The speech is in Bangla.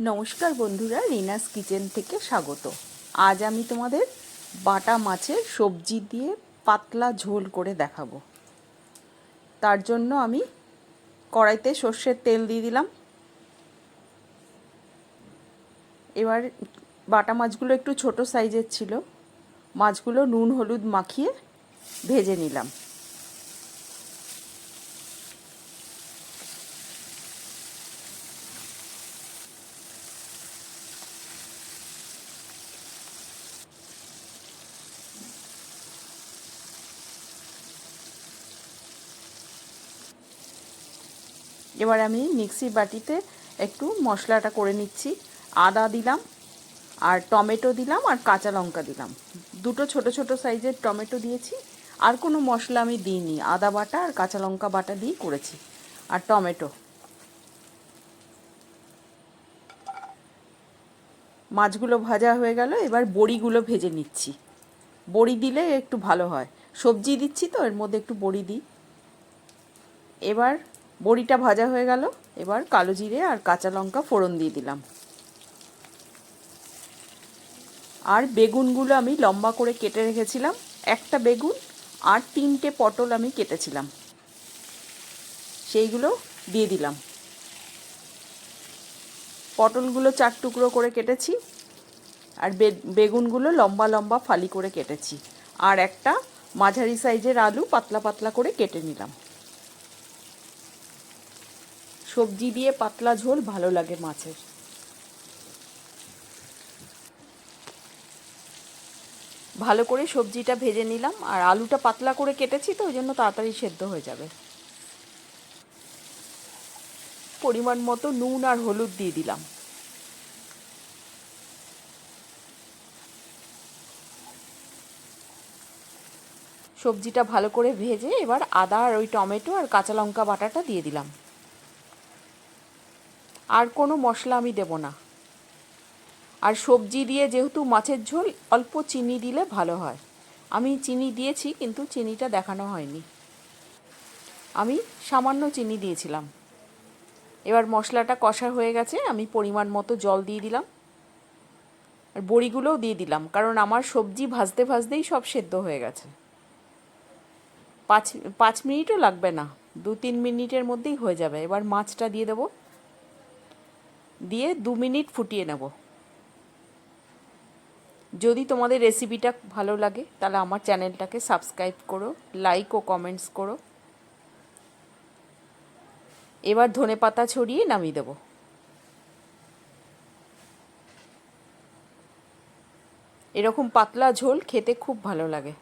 নমস্কার বন্ধুরা, রিনাস কিচেন থেকে স্বাগত। আজ আমি তোমাদের বাটা মাছের সবজি দিয়ে পাতলা ঝোল করে দেখাবো। তার জন্য আমি কড়াইতে সর্ষের তেল দিয়ে দিলাম। এবার বাটা মাছগুলো একটু ছোট সাইজের ছিল। মাছগুলো নুন, হলুদ মাখিয়ে ভেজে নিলাম। এবার আমি মিক্সি বাটিতে একটু মশলাটা করে নিচ্ছি। আদা দিলাম, আর টমেটো দিলাম, আর কাঁচা লঙ্কা দিলাম। দুটো ছোট ছোট সাইজের টমেটো দিয়েছি, আর কোনো মশলা আমি দিইনি। আদা বাটা আর কাঁচা লঙ্কা বাটা দিয়ে করেছি, আর টমেটো। মাছগুলো ভাজা হয়ে গেল, এবার বড়িগুলো ভেজে নিচ্ছি। বড়ি দিলে একটু ভালো হয়। সবজি দিচ্ছি তো, এর মধ্যে একটু বড়ি দিই। এবার বড়িটা ভাজা হয়ে গেল। এবার কালো জিরে আর কাঁচা লঙ্কা ফোড়ন দিয়ে দিলাম। আর বেগুনগুলো আমি লম্বা করে কেটে রেখেছিলাম। একটা বেগুন আর তিনটে পটল আমি কেটেছিলাম। সেইগুলো দিয়ে দিলাম। পটলগুলো চার টুকরো করে কেটেছি আর বেগুনগুলো লম্বা লম্বা ফালি করে কেটেছি। আর একটা মাঝারি সাইজের আলু পাতলা পাতলা করে কেটে নিলাম। সবজি দিয়ে পাতলা ঝোল ভালো লাগে মাছের। ভালো করে সবজিটা ভেজে নিলাম, আর আলুটা পাতলা করে কেটেছি তো, ওই জন্য তাড়াতাড়ি সেদ্ধ হয়ে যাবে। পরিমাণ মতো নুন আর হলুদ দিয়ে দিলাম। সবজিটা ভালো করে ভেজে এবার আদা আর ওই টমেটো আর কাঁচা লঙ্কা বাটাটা দিয়ে দিলাম। আর কোনো মশলা আমি দেব না। আর সবজি দিয়ে যেহেতু মাছের ঝোল, অল্প চিনি দিলে ভালো হয়। আমি চিনি দিয়েছি, কিন্তু চিনিটা দেখানো হয়নি। আমি সামান্য চিনি দিয়েছিলাম। এবার মশলাটা কষা হয়ে গেছে, আমি পরিমাণ মতো জল দিয়ে দিলাম। আর বড়িগুলোও দিয়ে দিলাম, কারণ আমার সবজি ভাজতে ভাজতেই সব সেদ্ধ হয়ে গেছে। পাঁচ পাঁচ মিনিটও লাগবে না দু তিন মিনিটের মধ্যেই হয়ে যাবে। এবার মাছটা দিয়ে দেবো। দিয়ে দু মিনিট ফুটিয়ে নেব। যদি তোমাদের রেসিপিটা ভালো লাগে, তাহলে আমার চ্যানেলটাকে সাবস্ক্রাইব করো লাইক ও কমেন্টস করো। এবার ধনে পাতা ছড়িয়ে নামিয়ে দেব। এরকম পাতলা ঝোল খেতে খুব ভালো লাগে।